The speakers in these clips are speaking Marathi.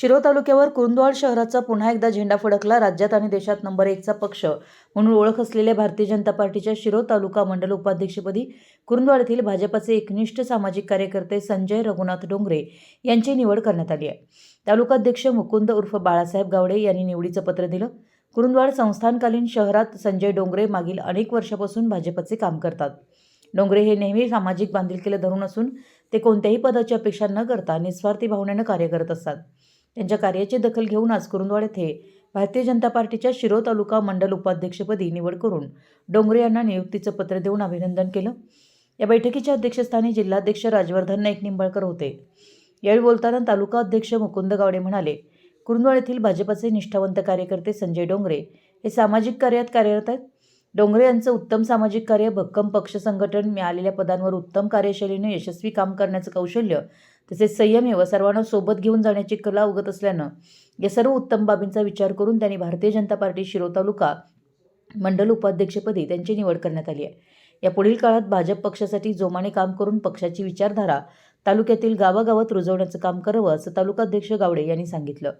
शिरोळ तालुक्यावर कुरुंदवाड शहराचा पुन्हा एकदा झेंडा फडकला राज्यात आणि देशात नंबर एकचा पक्ष. म्हणून ओळख असलेल्या भारतीय जनता पार्टीच्या शिरोळ तालुका मंडल उपाध्यक्षपदी कुरुंदवाड येथील भाजपाचे एकनिष्ठ सामाजिक कार्यकर्ते संजय रघुनाथ डोंगरे यांची निवड करण्यात आली आहे. तालुकाध्यक्ष मुकुंद उर्फ बाळासाहेब गावडे यांनी निवडीचं पत्र दिलं. कुरुंदवाड संस्थानकालीन शहरात संजय डोंगरे मागील अनेक वर्षापासून भाजपचे काम करतात. डोंगरे हे नेहमी सामाजिक बांधिलकीला धरून असून ते कोणत्याही पदाची अपेक्षा न करता निस्वार्थी भावनेनं कार्य करत असतात. त्यांच्या कार्याची दखल घेऊन आज कुरुंदवाड येथे भारतीय जनता पार्टीच्या शिरो तालुका मंडल उपाध्यक्षपदी निवड करून डोंगरे यांना नियुक्तीचं पत्र देऊन अभिनंदन केलं. या बैठकीच्या अध्यक्षस्थानी जिल्हाध्यक्ष राजवर्धन नाईक निंबाळकर होते. यावेळी बोलताना तालुका अध्यक्ष मुकुंद गावडे म्हणाले कुरुंदवाड येथील भाजपचे निष्ठावंत कार्यकर्ते संजय डोंगरे हे सामाजिक कार्यात कार्यरत आहेत. डोंगरे यांचं उत्तम सामाजिक कार्य भक्कम पक्ष संघटन मिळालेल्या पदांवर उत्तम कार्यशैलीने यशस्वी काम करण्याचं कौशल्य तसेच संयमी व सर्वांना सोबत घेऊन जाण्याची कला उगत असल्यानं या सर्व उत्तम बाबींचा विचार करून त्यांनी भारतीय जनता पार्टी शिरो तालुका मंडल उपाध्यक्षपदी त्यांची निवड करण्यात आली आहे. या पुढील काळात भाजप पक्षासाठी जोमाने काम करून पक्षाची विचारधारा तालुक्यातील गावागावात रुजवण्याचं काम करावं असं तालुकाध्यक्ष गावडे यांनी सांगितलं.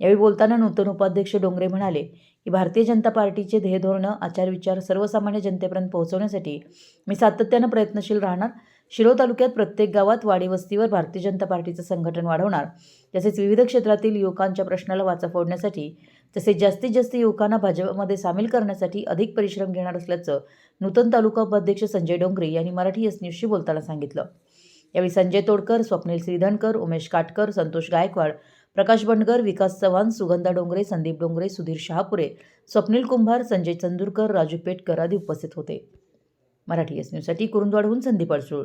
यावेळी बोलताना नूतन उपाध्यक्ष डोंगरे म्हणाले की भारतीय जनता पार्टीचे ध्येयधोरणं आचारविचार सर्वसामान्य जनतेपर्यंत पोहोचवण्यासाठी मी सातत्यानं प्रयत्नशील राहणार शिरो तालुक्यात प्रत्येक गावात वाडी वस्तीवर भारतीय जनता पार्टीचं संघटन वाढवणार तसेच विविध क्षेत्रातील युवकांच्या प्रश्नाला वाचा फोडण्यासाठी तसेच जास्तीत जास्त युवकांना भाजपमध्ये सामील करण्यासाठी अधिक परिश्रम घेणार असल्याचं नूतन तालुका उपाध्यक्ष संजय डोंगरे यांनी मराठी एस न्यूजशी बोलताना सांगितलं. यावेळी संजय तोडकर स्वप्नील श्रीधनकर उमेश काटकर संतोष गायकवाड प्रकाश बंडगर विकास चव्हाण सुगंधा डोंगरे संदीप डोंगरे सुधीर शहापुरे स्वप्नील कुंभार संजय चंदूरकर राजू पेटकर आदी उपस्थित होते. मराठी एस न्यूजसाठी कुरुंदवाडहून संदीप अडसूळ.